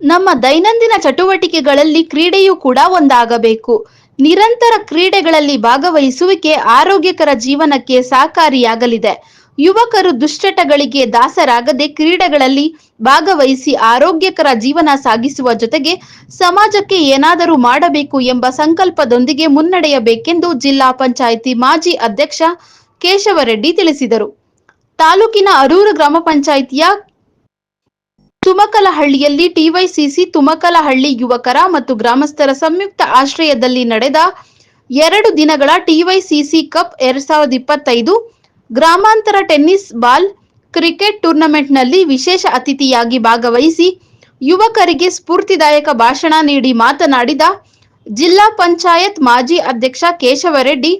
ನಮ್ಮ ದೈನಂದಿನ ಚಟುವಟಿಕೆಗಳಲ್ಲಿ ಕ್ರೀಡೆಯೂ ಕೂಡ ಒಂದಾಗಬೇಕು. ನಿರಂತರ ಕ್ರೀಡೆಗಳಲ್ಲಿ ಭಾಗವಹಿಸುವಿಕೆ ಆರೋಗ್ಯಕರ ಜೀವನಕ್ಕೆ ಸಹಕಾರಿಯಾಗಲಿದೆ. ಯುವಕರು ದುಶ್ಚಟಗಳಿಗೆ ದಾಸರಾಗದೆ ಕ್ರೀಡೆಗಳಲ್ಲಿ ಭಾಗವಹಿಸಿ ಆರೋಗ್ಯಕರ ಜೀವನ ಸಾಗಿಸುವ ಜೊತೆಗೆ ಸಮಾಜಕ್ಕೆ ಏನಾದರೂ ಮಾಡಬೇಕು ಎಂಬ ಸಂಕಲ್ಪದೊಂದಿಗೆ ಮುನ್ನಡೆಯಬೇಕೆಂದು ಜಿಲ್ಲಾ ಪಂಚಾಯಿತಿ ಮಾಜಿ ಅಧ್ಯಕ್ಷ ಕೇಶವರೆಡ್ಡಿ ತಿಳಿಸಿದರು. ತಾಲೂಕಿನ ಅರೂರು ಗ್ರಾಮ ಪಂಚಾಯಿತಿಯ ತುಮಕಲಹಳ್ಳಿಯಲ್ಲಿ ಟಿವೈಸಿಸಿ ತುಮಕಲಹಳ್ಳಿ ಯುವಕರ ಮತ್ತು ಗ್ರಾಮಸ್ಥರ ಸಂಯುಕ್ತ ಆಶ್ರಯದಲ್ಲಿ ನಡೆದ ಎರಡು ದಿನಗಳ ಟಿವೈಸಿಸಿ ಕಪ್ ಎರಡ್ ಸಾವಿರದ ಇಪ್ಪತ್ತೈದು ಗ್ರಾಮಾಂತರ ಟೆನ್ನಿಸ್ ಬಾಲ್ ಕ್ರಿಕೆಟ್ ಟೂರ್ನಮೆಂಟ್ನಲ್ಲಿ ವಿಶೇಷ ಅತಿಥಿಯಾಗಿ ಭಾಗವಹಿಸಿ ಯುವಕರಿಗೆ ಸ್ಫೂರ್ತಿದಾಯಕ ಭಾಷಣ ನೀಡಿ ಮಾತನಾಡಿದ ಜಿಲ್ಲಾ ಪಂಚಾಯತ್ ಮಾಜಿ ಅಧ್ಯಕ್ಷ ಕೇಶವರೆಡ್ಡಿ,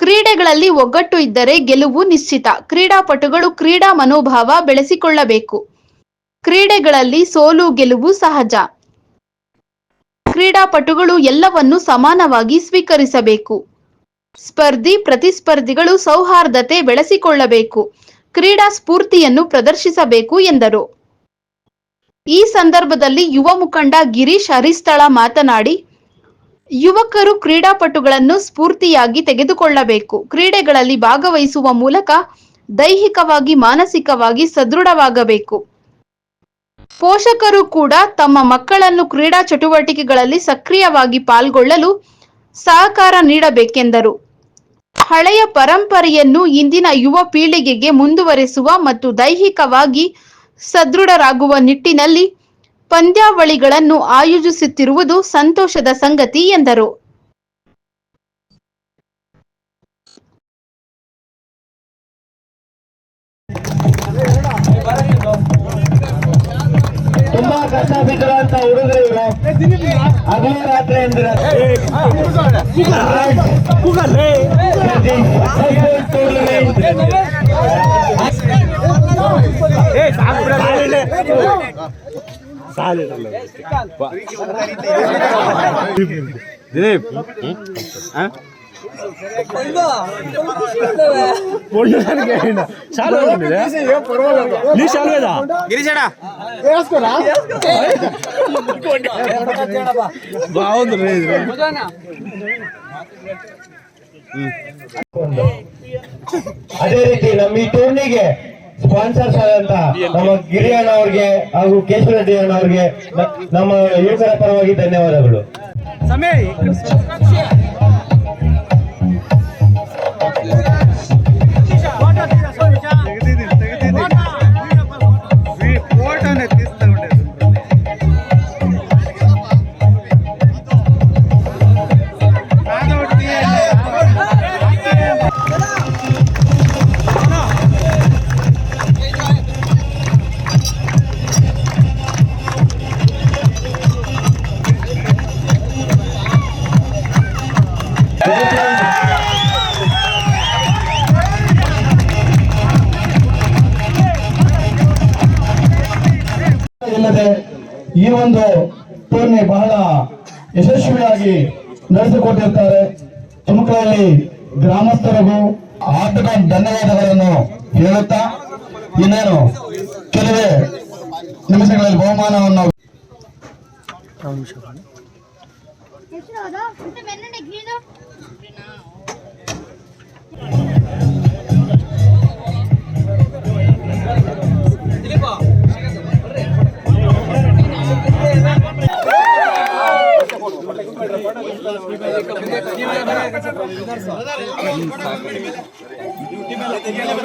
ಕ್ರೀಡೆಗಳಲ್ಲಿ ಒಗ್ಗಟ್ಟು ಇದ್ದರೆ ಗೆಲುವು ನಿಶ್ಚಿತ. ಕ್ರೀಡಾಪಟುಗಳು ಕ್ರೀಡಾ ಮನೋಭಾವ ಬೆಳೆಸಿಕೊಳ್ಳಬೇಕು. ಕ್ರೀಡೆಗಳಲ್ಲಿ ಸೋಲು ಗೆಲುವು ಸಹಜ. ಕ್ರೀಡಾಪಟುಗಳು ಎಲ್ಲವನ್ನು ಸಮಾನವಾಗಿ ಸ್ವೀಕರಿಸಬೇಕು. ಸ್ಪರ್ಧಿ ಪ್ರತಿಸ್ಪರ್ಧಿಗಳು ಸೌಹಾರ್ದತೆ ಬೆಳೆಸಿಕೊಳ್ಳಬೇಕು. ಕ್ರೀಡಾ ಸ್ಫೂರ್ತಿಯನ್ನು ಪ್ರದರ್ಶಿಸಬೇಕು ಎಂದರು. ಈ ಸಂದರ್ಭದಲ್ಲಿ ಯುವ ಮುಖಂಡ ಗಿರೀಶ್ ಹರಿಸ್ಥಳ ಮಾತನಾಡಿ, ಯುವಕರು ಕ್ರೀಡಾಪಟುಗಳನ್ನು ಸ್ಫೂರ್ತಿಯಾಗಿ ತೆಗೆದುಕೊಳ್ಳಬೇಕು. ಕ್ರೀಡೆಗಳಲ್ಲಿ ಭಾಗವಹಿಸುವ ಮೂಲಕ ದೈಹಿಕವಾಗಿ, ಮಾನಸಿಕವಾಗಿ ಸದೃಢವಾಗಬೇಕು. ಪೋಷಕರು ಕೂಡ ತಮ್ಮ ಮಕ್ಕಳನ್ನು ಕ್ರೀಡಾ ಚಟುವಟಿಕೆಗಳಲ್ಲಿ ಸಕ್ರಿಯವಾಗಿ ಪಾಲ್ಗೊಳ್ಳಲು ಸಹಕಾರ ನೀಡಬೇಕೆಂದರು. ಹಳೆಯ ಪರಂಪರೆಯನ್ನು ಇಂದಿನ ಯುವ ಪೀಳಿಗೆಗೆ ಮುಂದುವರೆಸುವ ಮತ್ತು ದೈಹಿಕವಾಗಿ ಸದೃಢರಾಗುವ ನಿಟ್ಟಿನಲ್ಲಿ ಪಂದ್ಯಾವಳಿಗಳನ್ನು ಆಯೋಜಿಸುತ್ತಿರುವುದು ಸಂತೋಷದ ಸಂಗತಿ ಎಂದರು. ತುಂಬಾ ಕಷ್ಟ ಬಿದ್ದಿರುವಂತ ಹುಡುಗರು ಇವರು ಹಗಲು ರಾತ್ರಿ ಎಂದಿರ ದಿಲೀಪ್ ಅದೇ ರೀತಿ ನಮ್ಮ ಈ ಟೂರ್ನಿಗೆ ಸ್ಪಾನ್ಸರ್ಸ್ ಆದಂತ ನಮ್ಮ ಗಿರಿಯಣ್ಣ ಅವ್ರಿಗೆ ಹಾಗೂ ಕೇಶವ ರೆಡ್ಡಿ ಅಣ್ಣ ಅವ್ರಿಗೆ ನಮ್ಮ ಯುವಕರ ಪರವಾಗಿ ಧನ್ಯವಾದಗಳು. ಸಮಯ ಈ ಒಂದು ಟೂರ್ನಿ ಬಹಳ ಯಶಸ್ವಿಯಾಗಿ ನಡೆಸಿಕೊಟ್ಟಿರ್ತಾರೆ. ತುಮಕೂರಲ್ಲಿ ಗ್ರಾಮಸ್ಥರಿಗೂ ಆರ್ಥಿಕ ಧನ್ಯವಾದಗಳನ್ನು ಹೇಳುತ್ತಾ, ಇನ್ನೇನು ಕೆಲವೇ ನಿಮಿಷಗಳಲ್ಲಿ ಬಹುಮಾನವನ್ನು ऐसा ड्यूटी में लेते हैं